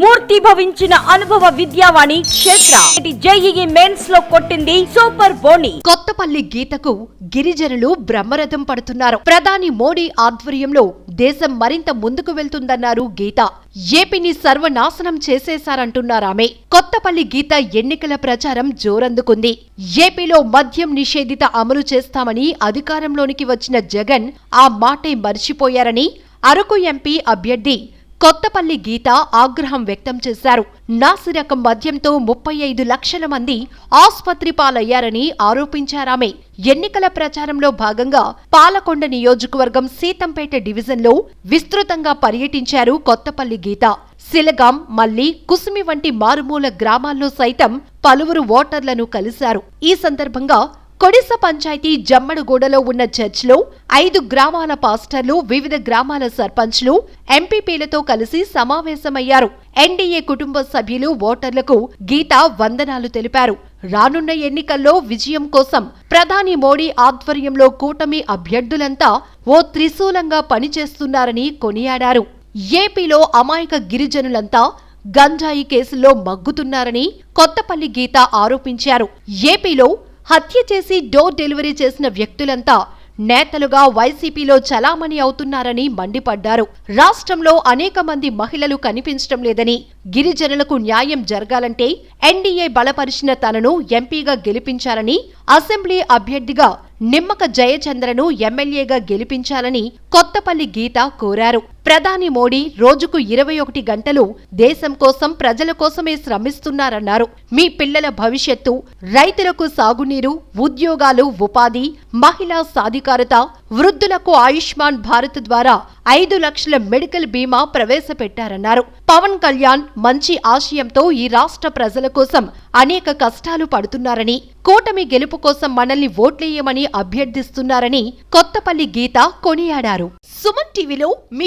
మూర్తి భవించిన అనుభవ విద్యావాణి క్షేత్ర. జేఈఈ మెయిన్స్లో కొట్టింది సూపర్ బోని. కొత్తపల్లి గీతకు గిరిజనులు బ్రహ్మరథం పడుతున్నారు. ప్రధాని మోడీ ఆధ్వర్యంలో దేశం మరింత ముందుకు వెళ్తుందన్నారు గీత. ఏపీని సర్వనాశనం చేసేశారంటున్నారామె కొత్తపల్లి గీత ఎన్నికల ప్రచారం జోరందుకుంది. ఏపీలో మద్యం నిషేధిత అమలు చేస్తామని అధికారంలోనికి వచ్చిన జగన్ ఆ మాటే మర్చిపోయారని అరకు ఎంపీ అభ్యర్థి కొత్తపల్లి గీత ఆగ్రహం వ్యక్తం చేశారు. నాసిరకం మద్యంతో ముప్పై ఐదు లక్షల మంది ఆస్పత్రి పాలయ్యారని ఆరోపించారామె. ఎన్నికల ప్రచారంలో భాగంగా పాలకొండ నియోజకవర్గం సీతంపేట డివిజన్లో విస్తృతంగా పర్యటించారు కొత్తపల్లి గీత. సిలగాం మల్లి కుసుమి వంటి మారుమూల గ్రామాల్లో సైతం పలువురు ఓటర్లను కలిశారు. ఈ సందర్భంగా కొడిస పంచాయతీ జమ్మడుగూడలో ఉన్న చర్చ్లో ఐదు గ్రామాల పాస్టర్లు వివిధ గ్రామాల సర్పంచ్లు ఎంపీపీలతో కలిసి సమావేశమయ్యారు. ఎన్డీఏ కుటుంబ సభ్యులు ఓటర్లకు గీత వందనాలు తెలిపారు. రానున్న ఎన్నికల్లో విజయం కోసం ప్రధాని మోడీ ఆధ్వర్యంలో కూటమి అభ్యర్థులంతా ఓ త్రిశూలంగా పనిచేస్తున్నారని కొనియాడారు. ఏపీలో అమాయక గిరిజనులంతా గంజాయి కేసుల్లో మగ్గుతున్నారని కొత్తపల్లి గీత ఆరోపించారు. ఏపీలో హత్య చేసి డోర్ డెలివరీ చేసిన వ్యక్తులంతా నేతలుగా వైసీపీలో చలామణి అవుతున్నారని మండిపడ్డారు. రాష్ట్రంలో అనేక మంది మహిళలు కనిపించడం లేదని గిరిజనులకు న్యాయం జరగాలంటే ఎన్డీఏ బలపరిచిన తనను ఎంపీగా గెలిపించారని అసెంబ్లీ అభ్యర్థిగా నిమ్మక జయచంద్రను ఎమ్మెల్యేగా గెలిపించాలని కొత్తపల్లి గీత కోరారు. ప్రధాని మోడీ రోజుకు ఇరవై ఒకటి గంటలు దేశం కోసం ప్రజల కోసమే శ్రమిస్తున్నారన్నారు. మీ పిల్లల భవిష్యత్తు రైతులకు సాగునీరు ఉద్యోగాలు ఉపాధి మహిళా సాధికారత వృద్ధులకు ఆయుష్మాన్ భారత్ ద్వారా ఐదు లక్షల మెడికల్ బీమా ప్రవేశపెట్టారన్నారు. పవన్ కళ్యాణ్ మంచి ఆశయంతో ఈ రాష్ట్ర ప్రజల కోసం అనేక కష్టాలు పడుతున్నారని కూటమి గెలుపు కోసం మనల్ని ఓట్లేయమని అభ్యర్థిస్తున్నారని కొత్తపల్లి గీత కొనియాడారు. సుమన్ టీవీలో మీ